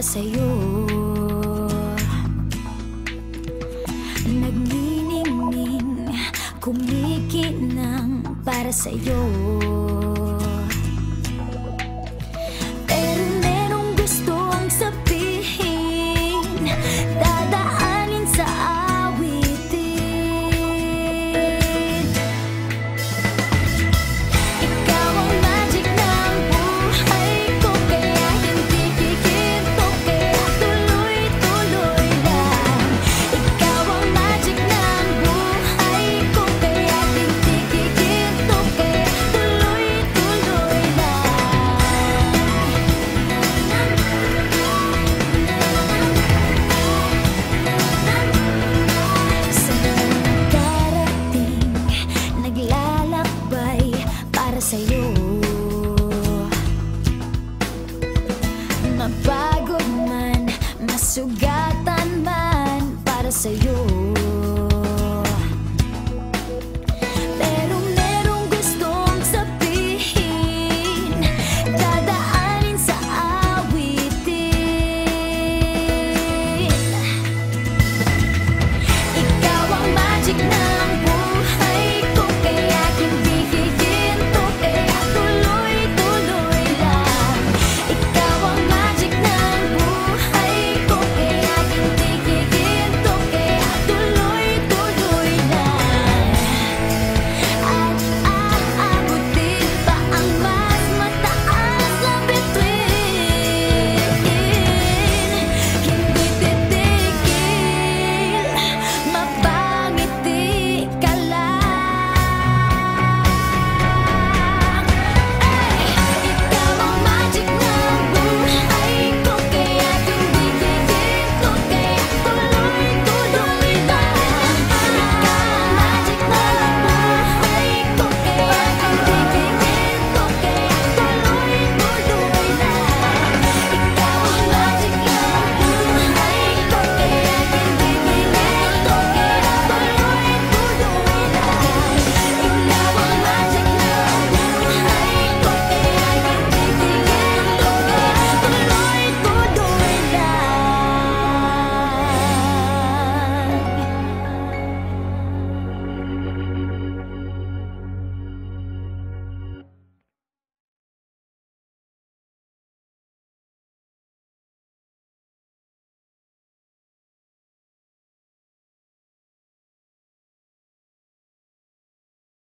sa'yo. Nagniningning, kumikinang para sa'yo say you